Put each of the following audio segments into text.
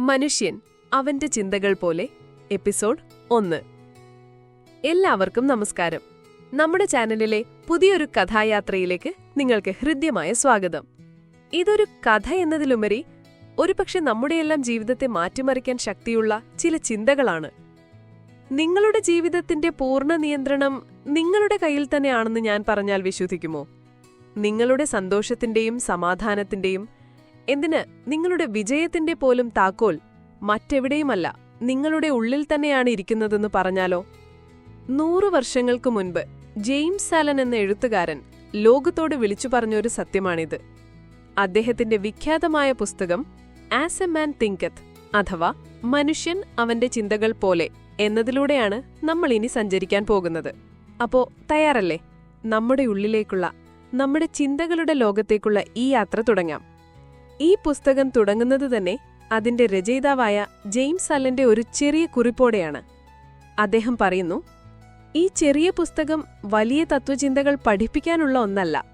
മനുഷ്യൻ അവന്റെ ചിന്തകൾ പോലെ എപ്പിസോഡ് ഒന്ന്. എല്ലാവർക്കും നമസ്കാരം. നമ്മുടെ ചാനലിലെ പുതിയൊരു കഥായാത്രയിലേക്ക് നിങ്ങൾക്ക് ഹൃദ്യമായ സ്വാഗതം. ഇതൊരു കഥ എന്നതിലുമരി ഒരുപക്ഷെ നമ്മുടെയെല്ലാം ജീവിതത്തെ മാറ്റിമറിക്കാൻ ശക്തിയുള്ള ചില ചിന്തകളാണ്. നിങ്ങളുടെ ജീവിതത്തിന്റെ പൂർണ നിയന്ത്രണം നിങ്ങളുടെ കയ്യിൽ തന്നെയാണെന്ന് ഞാൻ പറഞ്ഞാൽ വിശ്വസിക്കുമോ? നിങ്ങളുടെ സന്തോഷത്തിന്റെയും സമാധാനത്തിന്റെയും എന്തിന് നിങ്ങളുടെ വിജയത്തിന്റെ പോലും താക്കോൽ മറ്റെവിടെയുമല്ല നിങ്ങളുടെ ഉള്ളിൽ തന്നെയാണ് ഇരിക്കുന്നതെന്ന് പറഞ്ഞാലോ? നൂറു വർഷങ്ങൾക്കു മുൻപ് ജെയിംസ് സാലൻ എന്ന എഴുത്തുകാരൻ ലോകത്തോട് വിളിച്ചു പറഞ്ഞൊരു സത്യമാണിത്. അദ്ദേഹത്തിന്റെ വിഖ്യാതമായ പുസ്തകം ആസ് എ മാൻ തിങ്കത്ത് അഥവാ മനുഷ്യൻ അവന്റെ ചിന്തകൾ പോലെ എന്നതിലൂടെയാണ് നമ്മൾ ഇനി സഞ്ചരിക്കാൻ പോകുന്നത്. അപ്പോ തയ്യാറല്ലേ? നമ്മുടെ ഉള്ളിലേക്കുള്ള നമ്മുടെ ചിന്തകളുടെ ലോകത്തേക്കുള്ള ഈ യാത്ര തുടങ്ങാം. ഈ പുസ്തകം തുടങ്ങുന്നത് തന്നെ അതിന്റെ രചയിതാവായ ജെയിംസ് അല്ലന്റെ ഒരു ചെറിയ കുറിപ്പോടെയാണ്. അദ്ദേഹം പറയുന്നു ഈ ചെറിയ പുസ്തകം വലിയ തത്വചിന്തകൾ പഠിപ്പിക്കാനുള്ള ഒന്നല്ല.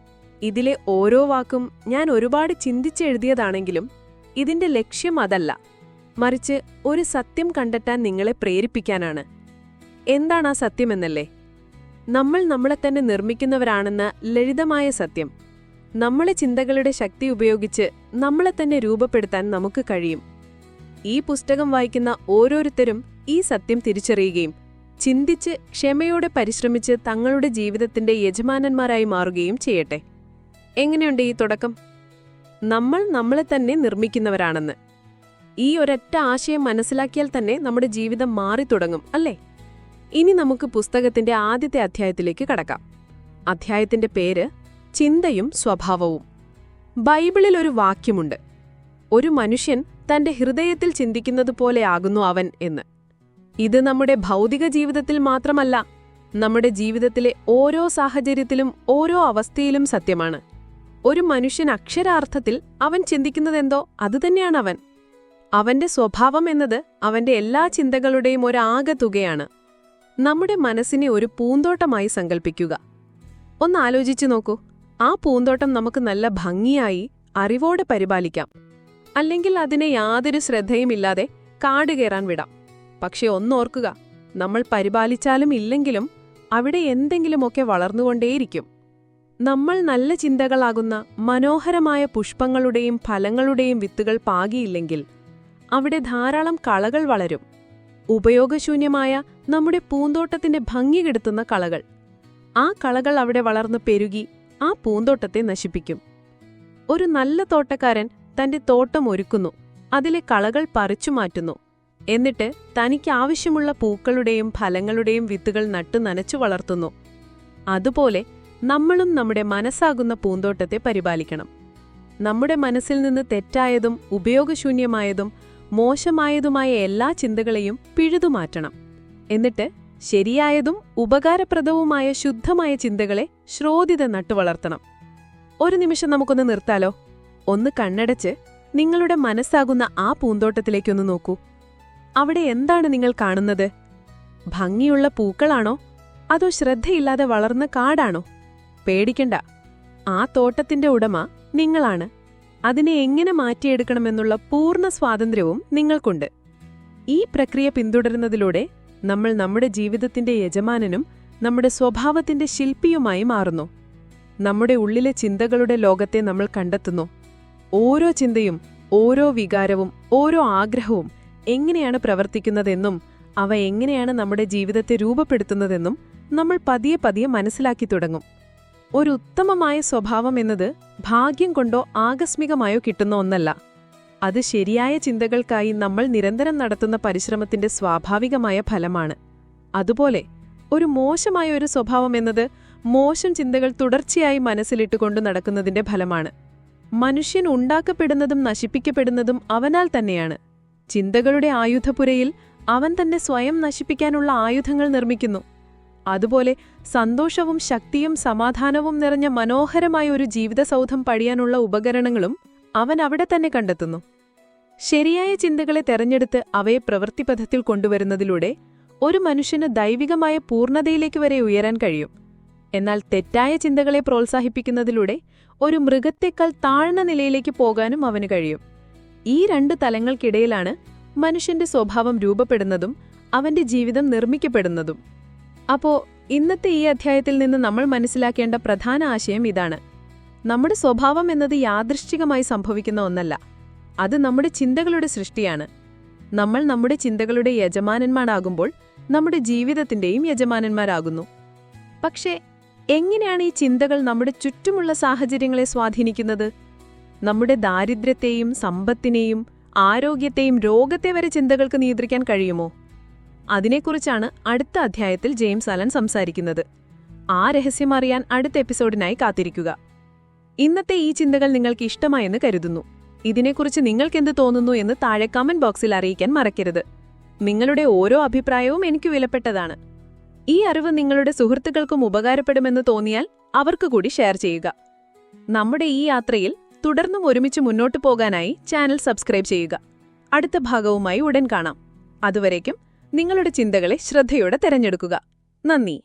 ഇതിലെ ഓരോ വാക്കും ഞാൻ ഒരുപാട് ചിന്തിച്ചെഴുതിയതാണെങ്കിലും ഇതിന്റെ ലക്ഷ്യം അതല്ല. മറിച്ച് ഒരു സത്യം കണ്ടെത്താൻ നിങ്ങളെ പ്രേരിപ്പിക്കാനാണ്. എന്താണ് ആ സത്യമെന്നല്ലേ നമ്മൾ നമ്മളെ തന്നെ നിർമ്മിക്കുന്നവരാണെന്ന ലളിതമായ സത്യം. നമ്മളെ ചിന്തകളുടെ ശക്തി ഉപയോഗിച്ച് നമ്മളെ തന്നെ രൂപപ്പെടുത്താൻ നമുക്ക് കഴിയും. ഈ പുസ്തകം വായിക്കുന്ന ഓരോരുത്തരും ഈ സത്യം തിരിച്ചറിയുകയും ചിന്തിച്ച് ക്ഷമയോടെ പരിശ്രമിച്ച് തങ്ങളുടെ ജീവിതത്തിന്റെ യജമാനന്മാരായി മാറുകയും ചെയ്യട്ടെ. എങ്ങനെയുണ്ട് ഈ തുടക്കം? നമ്മൾ നമ്മളെ തന്നെ നിർമ്മിക്കുന്നവരാണെന്ന്. ഈ ഒരൊറ്റ ആശയം മനസ്സിലാക്കിയാൽ തന്നെ നമ്മുടെ ജീവിതം മാറി തുടങ്ങും അല്ലേ? ഇനി നമുക്ക് പുസ്തകത്തിന്റെ ആദ്യത്തെ അധ്യായത്തിലേക്ക് കടക്കാം. അധ്യായത്തിന്റെ പേര് ചിന്തയും സ്വഭാവവും. ബൈബിളിൽ ഒരു വാക്യമുണ്ട്. ഒരു മനുഷ്യൻ തന്റെ ഹൃദയത്തിൽ ചിന്തിക്കുന്നത് പോലെയാകുന്നു അവൻ എന്ന്. ഇത് നമ്മുടെ ഭൗതിക ജീവിതത്തിൽ മാത്രമല്ല നമ്മുടെ ജീവിതത്തിലെ ഓരോ സാഹചര്യത്തിലും ഓരോ അവസ്ഥയിലും സത്യമാണ്. ഒരു മനുഷ്യൻ അക്ഷരാർത്ഥത്തിൽ അവൻ ചിന്തിക്കുന്നതെന്തോ അതുതന്നെയാണ് അവൻ. അവന്റെ സ്വഭാവം എന്നത് അവന്റെ എല്ലാ ചിന്തകളുടെയും ഒരാകെത്തുകയാണ് നമ്മുടെ മനസ്സിനെ ഒരു പൂന്തോട്ടമായി സങ്കൽപ്പിക്കുക. ഒന്നാലോചിച്ചു നോക്കൂ. ആ പൂന്തോട്ടം നമുക്ക് നല്ല ഭംഗിയായി അറിവോടെ പരിപാലിക്കാം. അല്ലെങ്കിൽ അതിനെ യാതൊരു ശ്രദ്ധയുമില്ലാതെ കാട് കയറാൻ വിടാം. പക്ഷെ ഒന്നോർക്കുക നമ്മൾ പരിപാലിച്ചാലും ഇല്ലെങ്കിലും അവിടെ എന്തെങ്കിലുമൊക്കെ വളർന്നുകൊണ്ടേയിരിക്കും. നമ്മൾ നല്ല ചിന്തകളാകുന്ന മനോഹരമായ പുഷ്പങ്ങളുടെയും ഫലങ്ങളുടെയും വിത്തുകൾ പാകിയില്ലെങ്കിൽ അവിടെ ധാരാളം കളകൾ വളരും. ഉപയോഗശൂന്യമായ നമ്മുടെ പൂന്തോട്ടത്തിന്റെ ഭംഗി കെടുത്തുന്ന കളകൾ. ആ കളകൾ അവിടെ വളർന്ന് പെരുകി ആ പൂന്തോട്ടത്തെ നശിപ്പിക്കും. ഒരു നല്ല തോട്ടക്കാരൻ തന്റെ തോട്ടം ഒരുക്കുന്നു അതിലെ കളകൾ പറിച്ചു മാറ്റുന്നു. എന്നിട്ട് തനിക്ക് ആവശ്യമുള്ള പൂക്കളുടെയും ഫലങ്ങളുടെയും വിത്തുകൾ നട്ടു നനച്ചു വളർത്തുന്നു. അതുപോലെ നമ്മളും നമ്മുടെ മനസ്സാകുന്ന പൂന്തോട്ടത്തെ പരിപാലിക്കണം. നമ്മുടെ മനസ്സിൽ നിന്ന് തെറ്റായതും ഉപയോഗശൂന്യമായതും മോശമായതുമായ എല്ലാ ചിന്തകളെയും പിഴുതുമാറ്റണം എന്നിട്ട് ശരിയായതും ഉപകാരപ്രദവുമായ ശുദ്ധമായ ചിന്തകളെ ശ്രോതിത നട്ടുവളർത്തണം ഒരു നിമിഷം നമുക്കൊന്ന് നിർത്താലോ? ഒന്ന് കണ്ണടച്ച് നിങ്ങളുടെ മനസ്സാകുന്ന ആ പൂന്തോട്ടത്തിലേക്കൊന്ന് നോക്കൂ. അവിടെ എന്താണ് നിങ്ങൾ കാണുന്നത്? ഭംഗിയുള്ള പൂക്കളാണോ? അതോ ശ്രദ്ധയില്ലാതെ വളർന്ന കാടാണോ? പേടിക്കണ്ട. ആ തോട്ടത്തിന്റെ ഉടമ നിങ്ങളാണ്. അതിനെ എങ്ങനെ മാറ്റിയെടുക്കണമെന്നുള്ള പൂർണ സ്വാതന്ത്ര്യവും നിങ്ങൾക്കുണ്ട്. ഈ പ്രക്രിയ പിന്തുടരുന്നതിലൂടെ നമ്മൾ നമ്മുടെ ജീവിതത്തിന്റെ യജമാനനും നമ്മുടെ സ്വഭാവത്തിന്റെ ശില്പിയുമായി മാറുന്നു. നമ്മുടെ ഉള്ളിലെ ചിന്തകളുടെ ലോകത്തെ നമ്മൾ കണ്ടെത്തുന്നു. ഓരോ ചിന്തയും ഓരോ വികാരവും ഓരോ ആഗ്രഹവും എങ്ങനെയാണ് പ്രവർത്തിക്കുന്നതെന്നും അവ എങ്ങനെയാണ് നമ്മുടെ ജീവിതത്തെ രൂപപ്പെടുത്തുന്നതെന്നും നമ്മൾ പതിയെ പതിയെ മനസ്സിലാക്കി തുടങ്ങും. ഒരു ഉത്തമമായ സ്വഭാവം എന്നത് ഭാഗ്യം കൊണ്ടോ ആകസ്മികമായോ കിട്ടുന്ന ഒന്നല്ല. അത് ശരിയായ ചിന്തകൾക്കായി നമ്മൾ നിരന്തരം നടത്തുന്ന പരിശ്രമത്തിന്റെ സ്വാഭാവികമായ ഫലമാണ്. അതുപോലെ ഒരു മോശമായ ഒരു സ്വഭാവം എന്നത് മോശം ചിന്തകൾ തുടർച്ചയായി മനസ്സിലിട്ടുകൊണ്ട് നടക്കുന്നതിന്റെ ഫലമാണ്. മനുഷ്യൻ ഉണ്ടാക്കപ്പെടുന്നതും നശിപ്പിക്കപ്പെടുന്നതും അവനാൽ തന്നെയാണ്. ചിന്തകളുടെ ആയുധപുരയിൽ അവൻ തന്നെ സ്വയം നശിപ്പിക്കാനുള്ള ആയുധങ്ങൾ നിർമ്മിക്കുന്നു. അതുപോലെ സന്തോഷവും ശക്തിയും സമാധാനവും നിറഞ്ഞ മനോഹരമായ ഒരു ജീവിതസൗധം പഴിയാനുള്ള ഉപകരണങ്ങളും അവൻ അവിടെ തന്നെ കണ്ടെത്തുന്നു. ശരിയായ ചിന്തകളെ തെരഞ്ഞെടുത്ത് അവയെ പ്രവൃത്തിപഥത്തിൽ കൊണ്ടുവരുന്നതിലൂടെ ഒരു മനുഷ്യന് ദൈവികമായ പൂർണതയിലേക്ക് വരെ ഉയരാൻ കഴിയും. എന്നാൽ തെറ്റായ ചിന്തകളെ പ്രോത്സാഹിപ്പിക്കുന്നതിലൂടെ ഒരു മൃഗത്തെക്കാൾ താഴ്ന്ന നിലയിലേക്ക് പോകാനും അവന് കഴിയും. ഈ രണ്ട് തലങ്ങൾക്കിടയിലാണ് മനുഷ്യന്റെ സ്വഭാവം രൂപപ്പെടുന്നതും അവന്റെ ജീവിതം നിർമ്മിക്കപ്പെടുന്നതും. അപ്പോ ഇന്നത്തെ ഈ അധ്യായത്തിൽ നിന്ന് നമ്മൾ മനസ്സിലാക്കേണ്ട പ്രധാന ആശയം ഇതാണ്. നമ്മുടെ സ്വഭാവം എന്നത് യാദൃശ്ചികമായി സംഭവിക്കുന്ന ഒന്നല്ല. അത് നമ്മുടെ ചിന്തകളുടെ സൃഷ്ടിയാണ്. നമ്മൾ നമ്മുടെ ചിന്തകളുടെ യജമാനന്മാരാകുമ്പോൾ നമ്മുടെ ജീവിതത്തിന്റെയും യജമാനന്മാരാകുന്നു. പക്ഷേ എങ്ങനെയാണ് ഈ ചിന്തകൾ നമ്മുടെ ചുറ്റുമുള്ള സാഹചര്യങ്ങളെ സ്വാധീനിക്കുന്നത്? നമ്മുടെ ദാരിദ്ര്യത്തെയും സമ്പത്തിനെയും ആരോഗ്യത്തെയും രോഗത്തെ വരെ ചിന്തകൾക്ക് നിയന്ത്രിക്കാൻ കഴിയുമോ? അതിനെക്കുറിച്ചാണ് അടുത്ത അധ്യായത്തിൽ ജെയിംസ് അലൻ സംസാരിക്കുന്നത്. ആ രഹസ്യം അറിയാൻ അടുത്ത എപ്പിസോഡിനായി കാത്തിരിക്കുക. ഇന്നത്തെ ഈ ചിന്തകൾ നിങ്ങൾക്ക് ഇഷ്ടമായെന്ന് കരുതുന്നു. ഇതിനെക്കുറിച്ച് നിങ്ങൾക്കെന്ത് തോന്നുന്നു എന്ന് താഴെ കമന്റ് ബോക്സിൽ അറിയിക്കാൻ മറക്കരുത്. നിങ്ങളുടെ ഓരോ അഭിപ്രായവും എനിക്ക് വിലപ്പെട്ടതാണ്. ഈ അറിവ് നിങ്ങളുടെ സുഹൃത്തുക്കൾക്കും ഉപകാരപ്പെടുമെന്ന് തോന്നിയാൽ അവർക്ക് കൂടി ഷെയർ ചെയ്യുക. നമ്മുടെ ഈ യാത്രയിൽ തുടർന്നും ഒരുമിച്ച് മുന്നോട്ടു പോകാനായി ചാനൽ സബ്സ്ക്രൈബ് ചെയ്യുക. അടുത്ത ഭാഗവുമായി ഉടൻ കാണാം. അതുവരേക്കും നിങ്ങളുടെ ചിന്തകളെ ശ്രദ്ധയോടെ തെരഞ്ഞെടുക്കുക. നന്ദി.